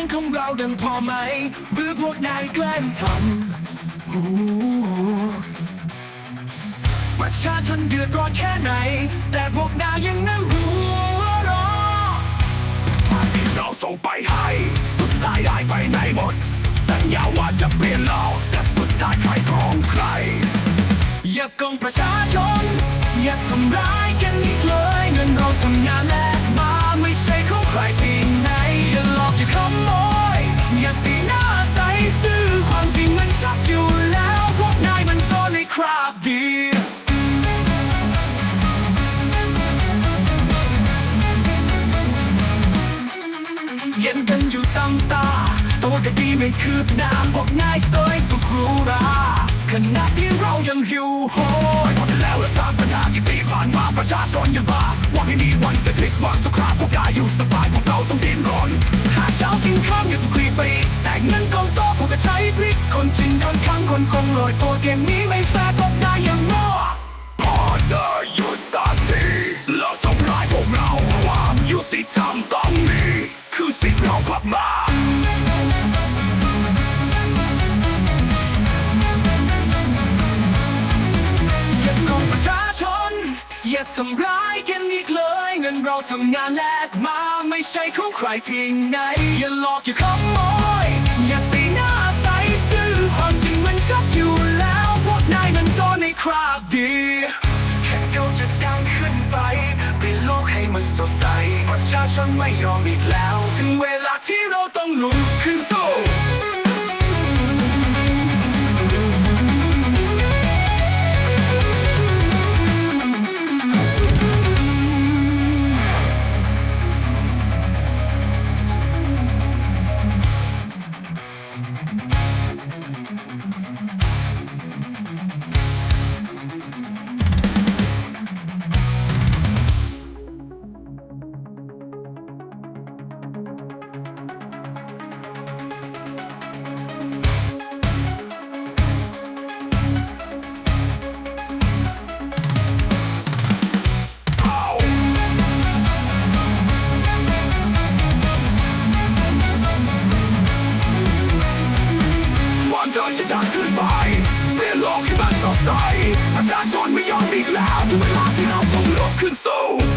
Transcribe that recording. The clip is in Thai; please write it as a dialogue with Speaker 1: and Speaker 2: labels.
Speaker 1: ยงของเราดังพอไหม หรือพวกนายแกล้งทำหูประชาชนเดือดร้อนแค่ไหน แต่พวกนายยังนั่งหัวรอภาษีเราส่งไปให้ สุดท้ายได้ไปไหนหมด สัญญาว่าจะเปลี่ยนเราแต่สุดท้ายใครของใคร อย่ากงประชาชน อย่าทำร้ายกันอีกเลย สยสุขรูหราขณะที่เรายังหิวโหยพอได้แล้วและสร้างปัญหาที่ปีผ่านมาประชาชนยังบ้าหวังให้มีวันจะพลิกหวังทุกครา คนคงลอยตัวเกมนี้ไม่แฟร์พวกนายยังโง่พอจะหยุดสักทีเลิกทำร้ายพวกเราความยุติธรรมต้องมีคือสิ่งเรากลับมาอย่าโกประชาชนอย่าทำร้ายกันอีกเลย เงินเราทำงานแลกมา ไม่ใช่ของใครที่ไหน อย่าหลอกอย่าขโมย คราบดีแค่เดียวจะดังขึ้นไปเปลี่ยนโลกให้มันสดใสประชาชนไม่ยอมอีกแล้ว ถึงเวลาที่เราต้องลุกขึ้นสู้ ดังขึ้นไปเปลี่ยนโลกให้มันสดใสประชาชนไม่ยอมอีกแล้วถึงเวลาที่เราต้องลุกขึ้นสู้